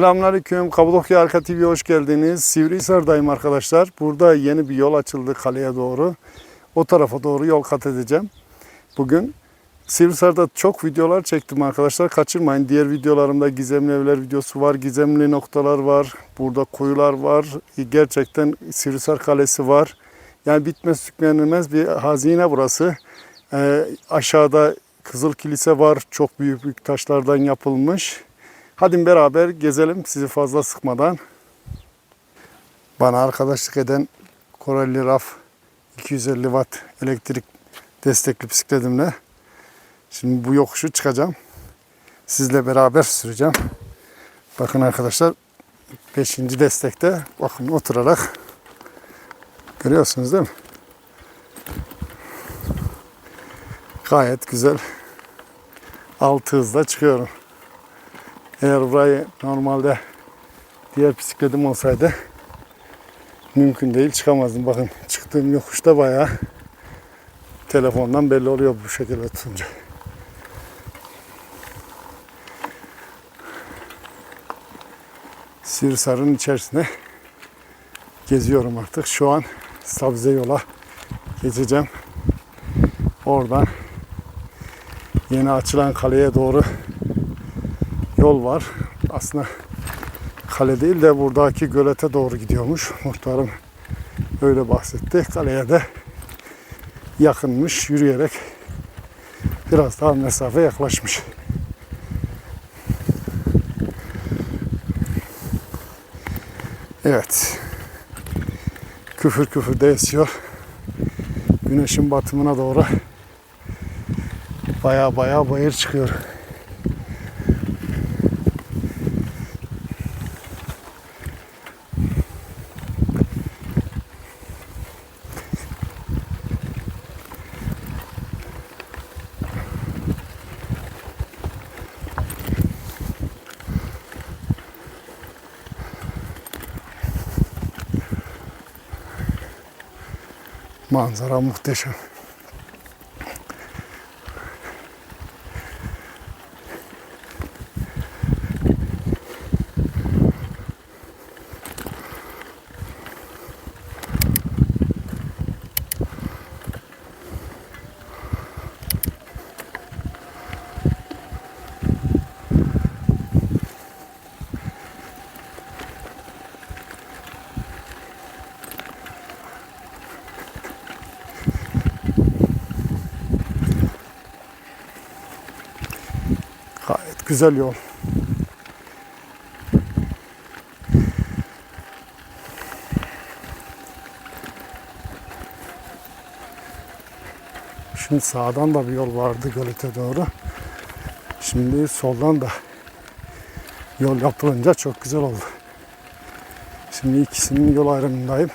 Selamünaleyküm. Kapadokya Arka TV'ye hoş geldiniz. Sivrihisar'dayım arkadaşlar. Burada yeni bir yol açıldı kaleye doğru. O tarafa doğru yol kat edeceğim. Bugün Sivrihisar'da çok videolar çektim arkadaşlar. Kaçırmayın. Diğer videolarımda gizemli evler videosu var. Gizemli noktalar var. Burada kuyular var. Gerçekten Sivrihisar Kalesi var. Yani bitmez tükenilmez bir hazine burası. Ee, aşağıda Kızıl Kilise var. Çok büyük büyük taşlardan yapılmış. Hadi beraber gezelim sizi fazla sıkmadan. Bana arkadaşlık eden Koralli Raf 250 watt elektrik destekli bisikletimle şimdi bu yokuşu çıkacağım. Sizle beraber süreceğim. Bakın arkadaşlar 5. destekte bakın oturarak görüyorsunuz değil mi? Gayet güzel. 6 hızla çıkıyorum. Eğer burayı normalde diğer bisikletim olsaydı mümkün değil çıkamazdım. Bakın çıktığım yokuşta bayağı telefondan belli oluyor bu şekilde tutunca. Sirsar'ın içerisine geziyorum artık. Şu an Sabze yola geçeceğim. Oradan yeni açılan kaleye doğru yol var. Aslında kale değil de buradaki gölete doğru gidiyormuş. Muhtarım öyle bahsetti. Kaleye de yakınmış. Yürüyerek biraz daha mesafe yaklaşmış. Evet. Küfür küfür de esiyor. Güneşin batımına doğru baya baya bayır çıkıyor. Manzara muhteşem. Gayet güzel yol. Şimdi sağdan da bir yol vardı gölete doğru. Şimdi soldan da yol yapılınca çok güzel oldu. Şimdi ikisinin yol ayrımındayım.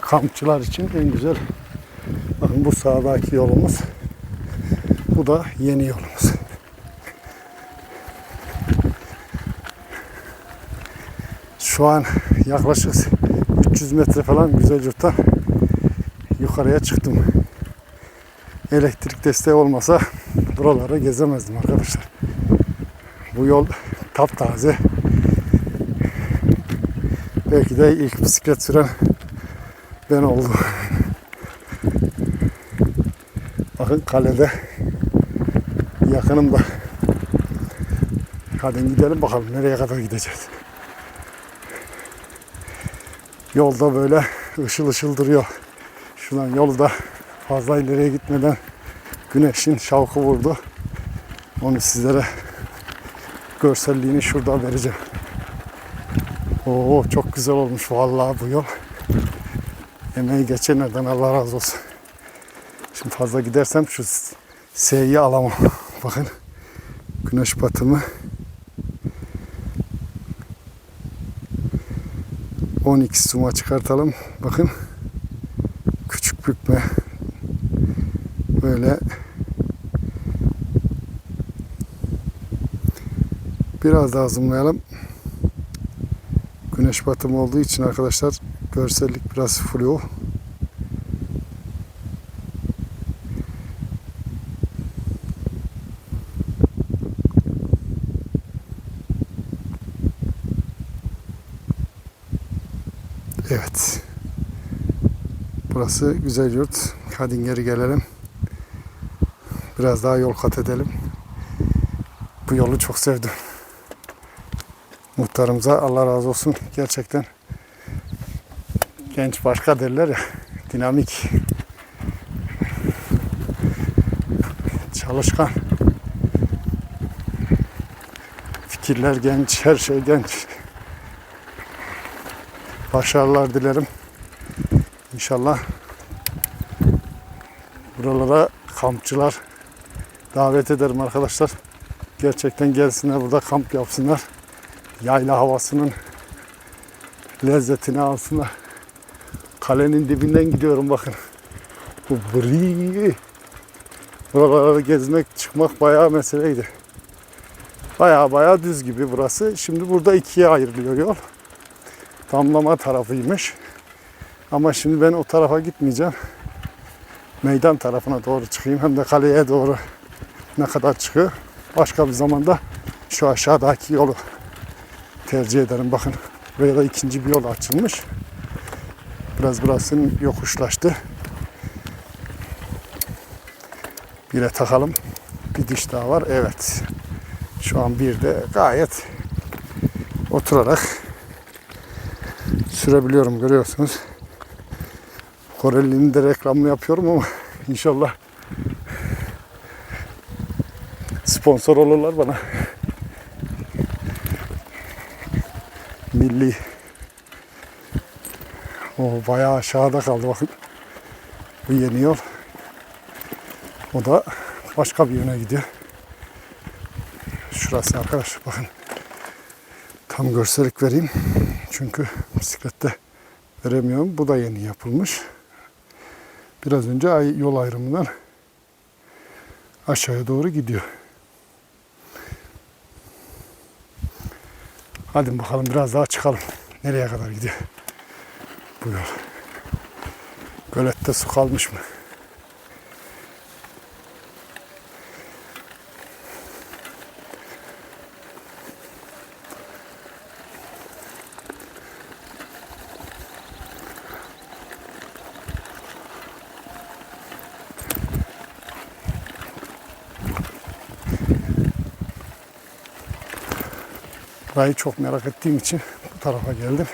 Kampçılar için en güzel Bakın bu sağdaki yolumuz. Bu da yeni yolumuz. Şu an yaklaşık 300 metre falan Güzelcurt'tan yukarıya çıktım. Elektrik desteği olmasa buraları gezemezdim arkadaşlar. Bu yol taptaze. Belki de ilk bisiklet süren ben oldum. Bakın kalede yakınımda. Hadi gidelim bakalım nereye kadar gideceğiz. Yolda böyle ışıl ışıl duruyor. Şuradan yolda fazla ileriye gitmeden güneşin şavkı vurdu. Onu sizlere görselliğini şurada vereceğim. Oo çok güzel olmuş vallahi bu yol. Emeği geçenlerden Allah razı olsun. Şimdi fazla gidersem şu S'yi alamam. Bakın güneş batımı 12 suma çıkartalım. Bakın küçük bükme böyle biraz daha zoomlayalım. Güneş batımı olduğu için arkadaşlar görsellik biraz flu. Evet. Burası güzel yurt. Hadi geri gelelim. Biraz daha yol kat edelim. Bu yolu çok sevdim. Muhtarımıza Allah razı olsun. Gerçekten genç başka derler ya. Dinamik. Çalışkan. Fikirler genç, her şey genç. Başarılar dilerim. İnşallah buralara kampçılar davet ederim arkadaşlar. Gerçekten gelsinler burada kamp yapsınlar. Yayla havasının lezzetini alsınlar. Kalenin dibinden gidiyorum bakın. Bu bri. Buraları gezmek, çıkmak bayağı meseleydi. Bayağı bayağı düz gibi burası. Şimdi burada ikiye ayrılıyor yol. Damlama tarafıymış. Ama şimdi ben o tarafa gitmeyeceğim. Meydan tarafına doğru çıkayım. Hem de kaleye doğru ne kadar çıkıyor. Başka bir zamanda şu aşağıdaki yolu tercih ederim. Bakın buraya da ikinci bir yol açılmış. Biraz burasının yokuşlaştı. Bire takalım. Bir diş daha var. Evet. Şu an bir de gayet oturarak sürebiliyorum görüyorsunuz. Koreli'nin de reklamını yapıyorum ama inşallah sponsor olurlar bana. Milli. O bayağı aşağıda kaldı bakın. Bu yeni yol. O da başka bir yöne gidiyor. Şurası arkadaşlar bakın. Tam görsellik vereyim. Çünkü bisiklette veremiyorum. Bu da yeni yapılmış. Biraz önce yol ayrımından aşağıya doğru gidiyor. Hadi bakalım biraz daha çıkalım. Nereye kadar gidiyor? Bu yol. Gölette su kalmış mı? Burayı çok merak ettiğim için bu tarafa geldim.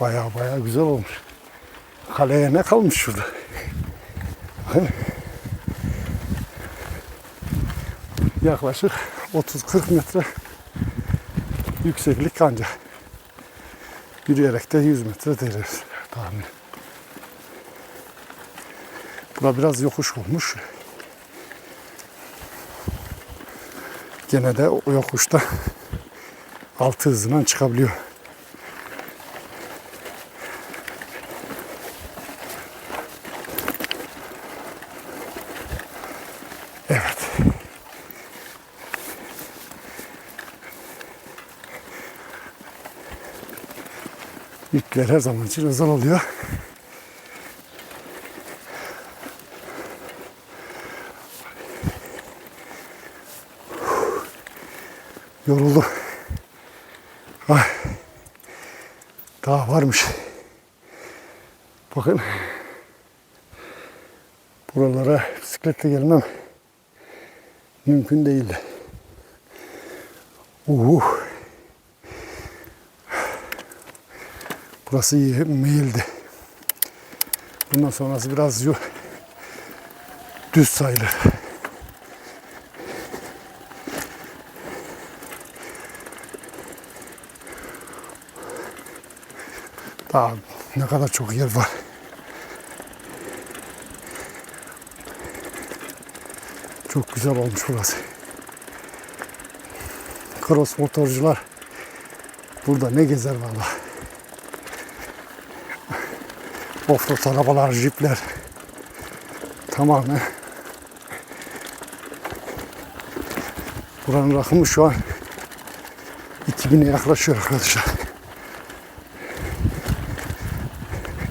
Baya baya güzel olmuş. Kaleye ne kalmış şurada? Yaklaşık 30-40 metre yükseklik ancak. Yürüyerek de 100 metre deriz tahmin. Bura biraz yokuş olmuş. Gene de o yokuşta altı hızından çıkabiliyor. Evet. Yükler her zaman için özel oluyor. Yoruldum. Ay. Daha varmış. Bakın. Buralara bisikletle gelmem mümkün değildi. Uh. Burası iyi meyildi. Bundan sonrası biraz düz sayılır. Daha ne kadar çok yer var. Çok güzel olmuş burası. Cross motorcular burada ne gezer valla. Offroad arabalar, jipler tamamen buranın rakımı şu an 2000'e yaklaşıyor arkadaşlar.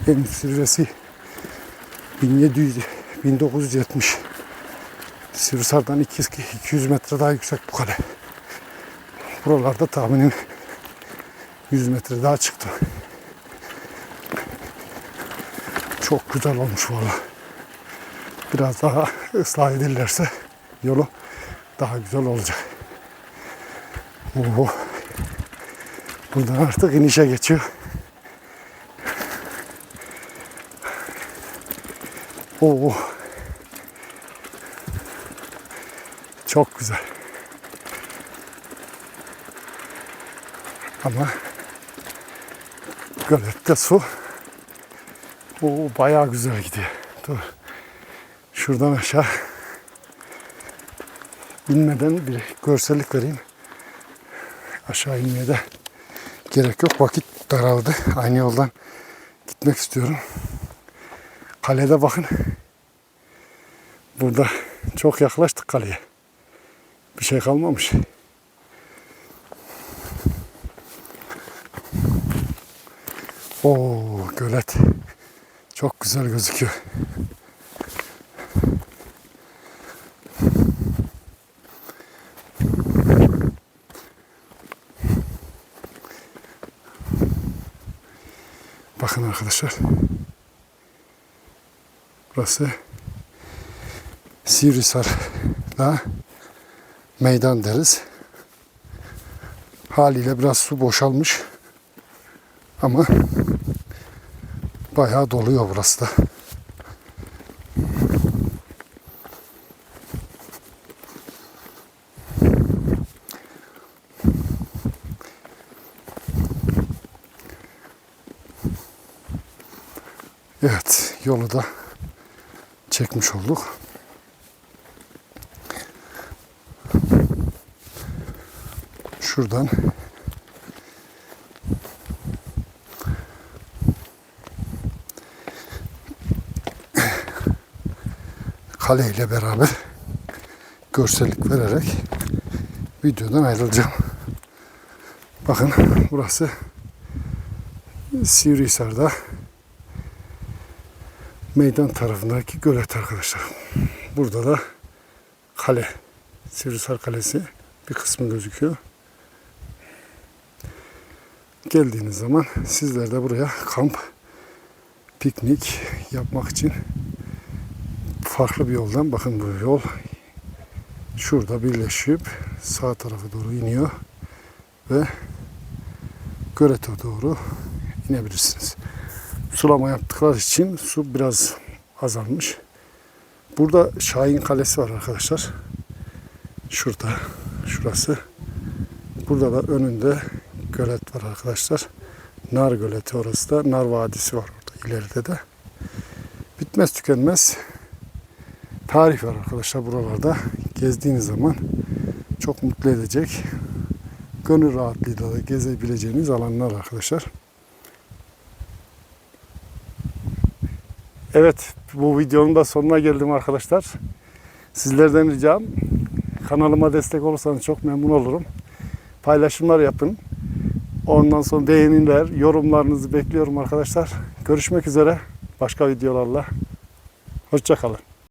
En zirvesi 1700 1970 Sivrisar'dan 200, 200 metre daha yüksek bu kale. Buralarda tahminim 100 metre daha çıktı. Çok güzel olmuş valla. Biraz daha ıslah edilirse yolu daha güzel olacak. Oo. Buradan artık inişe geçiyor. Oo. Çok güzel. Ama gölette su o bayağı güzel gidiyor. Dur. Şuradan aşağı inmeden bir görsellik vereyim. Aşağı inmeye de gerek yok. Vakit daraldı. Aynı yoldan gitmek istiyorum. Kalede bakın. Burada çok yaklaştık kaleye. Bir şey kalmamış. Oo gölet. Çok güzel gözüküyor. Bakın arkadaşlar. Burası Sivrisar'da meydan deriz. Haliyle biraz su boşalmış. Ama bayağı doluyor burası da. Evet, yolu da çekmiş olduk. Şuradan kale ile beraber görsellik vererek videodan ayrılacağım. Bakın burası Sivrihisar'da meydan tarafındaki gölet arkadaşlar. Burada da kale, Sivrihisar Kalesi bir kısmı gözüküyor. Geldiğiniz zaman sizler de buraya kamp, piknik yapmak için farklı bir yoldan bakın bu yol şurada birleşip sağ tarafa doğru iniyor ve Gölet'e doğru inebilirsiniz. Sulama yaptıkları için su biraz azalmış. Burada Şahin Kalesi var arkadaşlar. Şurada, şurası. Burada da önünde gölet var arkadaşlar. Nar Göleti orası da. Nar Vadisi var orada ileride de. Bitmez tükenmez tarih var arkadaşlar buralarda. Gezdiğiniz zaman çok mutlu edecek, gönül rahatlığıyla da gezebileceğiniz alanlar arkadaşlar. Evet, bu videonun da sonuna geldim arkadaşlar. Sizlerden ricam kanalıma destek olursanız çok memnun olurum. Paylaşımlar yapın. Ondan sonra beğeniler, yorumlarınızı bekliyorum arkadaşlar. Görüşmek üzere başka videolarla. Hoşçakalın.